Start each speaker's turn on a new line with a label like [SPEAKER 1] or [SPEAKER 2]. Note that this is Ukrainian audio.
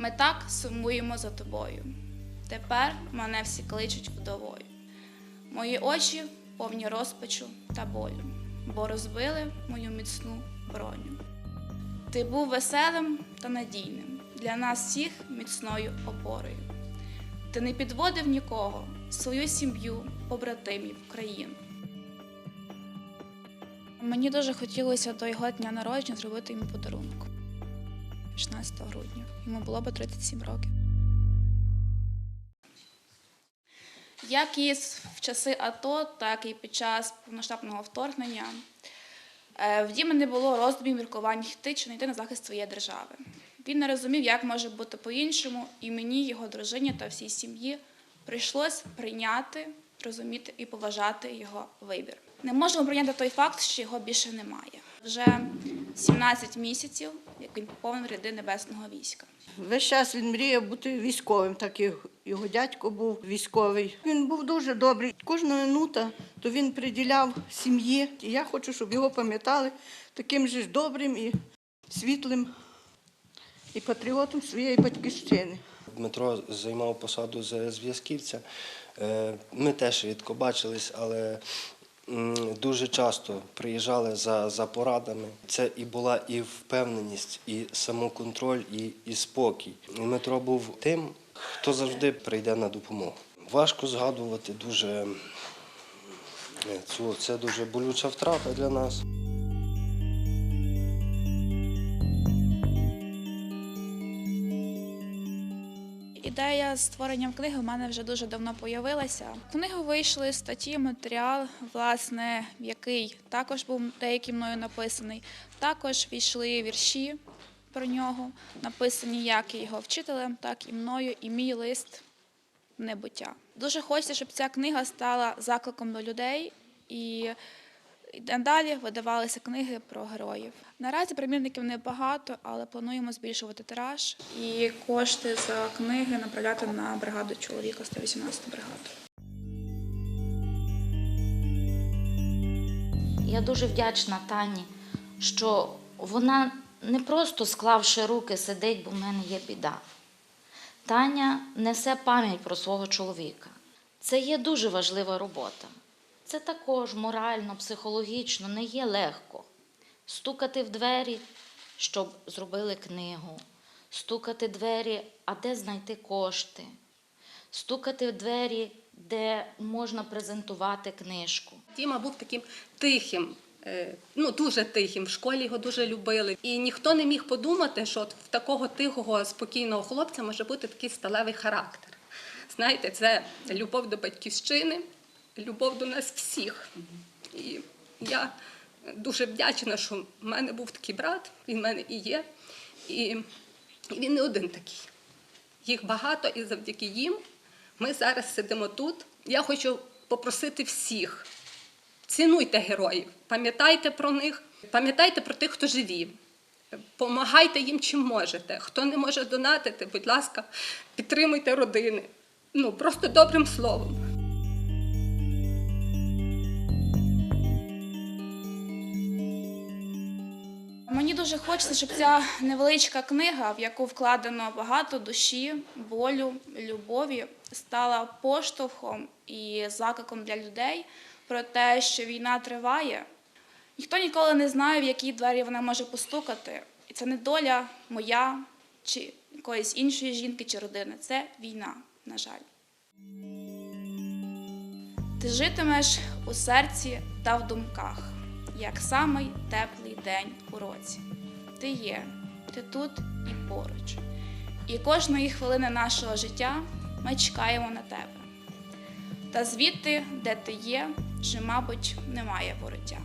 [SPEAKER 1] Ми так сумуємо за тобою. Тепер мене всі кличуть вдовою. Мої очі повні розпачу та болю, бо розбили мою міцну броню. Ти був веселим та надійним, для нас всіх міцною опорою. Ти не підводив нікого, свою сім'ю, побратимів, країн. Мені дуже хотілося до його дня народження зробити йому подарунок 16 грудня. Йому було б 37 років. Як і в часи АТО, так і під час повноштабного вторгнення е, в Дімі не було роздумів міркувань йти чи не йти на захист своєї держави. Він не розумів, як може бути по-іншому, і мені, його дружині та всій сім'ї прийшлось прийняти, розуміти і поважати його вибір. Не можемо прийняти той факт, що його більше немає. Вже 17 місяців, як він поповнив ряди небесного війська.
[SPEAKER 2] Весь час він мріяв бути військовим, так як його дядько був військовий. Він був дуже добрий. Кожна минута то він приділяв сім'ї. І я хочу, щоб його пам'ятали таким же ж добрим і світлим і патріотом своєї батьківщини.
[SPEAKER 3] Дмитро займав посаду з зв'язківця. Е, Ми теж рідко бачились, але дуже часто приїжджали за, за порадами. Це і була і впевненість, і самоконтроль, і, і спокій. Дмитро був тим, хто завжди прийде на допомогу. Важко згадувати дуже це дуже болюча втрата для нас.
[SPEAKER 1] Ідея з створенням книги в мене вже дуже давно появилася. В книгу вийшли статті, матеріал, власне, який також був деякий мною написаний. Також війшли вірші про нього, написані як і його вчителем, так і мною, і мій лист небуття. Дуже хочеться, щоб ця книга стала закликом до людей і і надалі видавалися книги про героїв. Наразі примірників небагато, але плануємо збільшувати тираж і кошти за книги направляти на бригаду чоловіка 118 бригаду.
[SPEAKER 4] Я дуже вдячна Тані, що вона не просто склавши руки сидить, бо в мене є біда. Таня несе пам'ять про свого чоловіка. Це є дуже важлива робота. Це також морально, психологічно не є легко. Стукати в двері, щоб зробили книгу, стукати двері, а де знайти кошти, стукати в двері, де можна презентувати книжку.
[SPEAKER 5] Діма був таким тихим, е, ну дуже тихим. В школі його дуже любили. І ніхто не міг подумати, що от в такого тихого, спокійного хлопця може бути такий сталевий характер. Знаєте, це любов до батьківщини, любов до нас всіх. І я дуже вдячна, що в мене був такий брат, він в мене і є. І, він не один такий. Їх багато, і завдяки їм ми зараз сидимо тут. Я хочу попросити всіх. Цінуйте героїв, пам'ятайте про них, пам'ятайте про тих, хто живі. Помагайте їм чим можете. Хто не може донатити, будь ласка, підтримуйте родини. Ну, просто добрим словом.
[SPEAKER 1] Мені дуже хочеться, щоб ця невеличка книга, в яку вкладено багато душі, болю, любові, стала поштовхом і закликом для людей про те, що війна триває. Ніхто ніколи не знає, в які двері вона може постукати. І це не доля моя чи якоїсь іншої жінки чи родини. Це війна, на жаль. Ти житимеш у серці та в думках, як самий теплий день у році. Ти є, ти тут і поруч. І кожної хвилини нашого життя ми чекаємо на тебе. Та звідти, де ти є, вже, мабуть, немає вороття.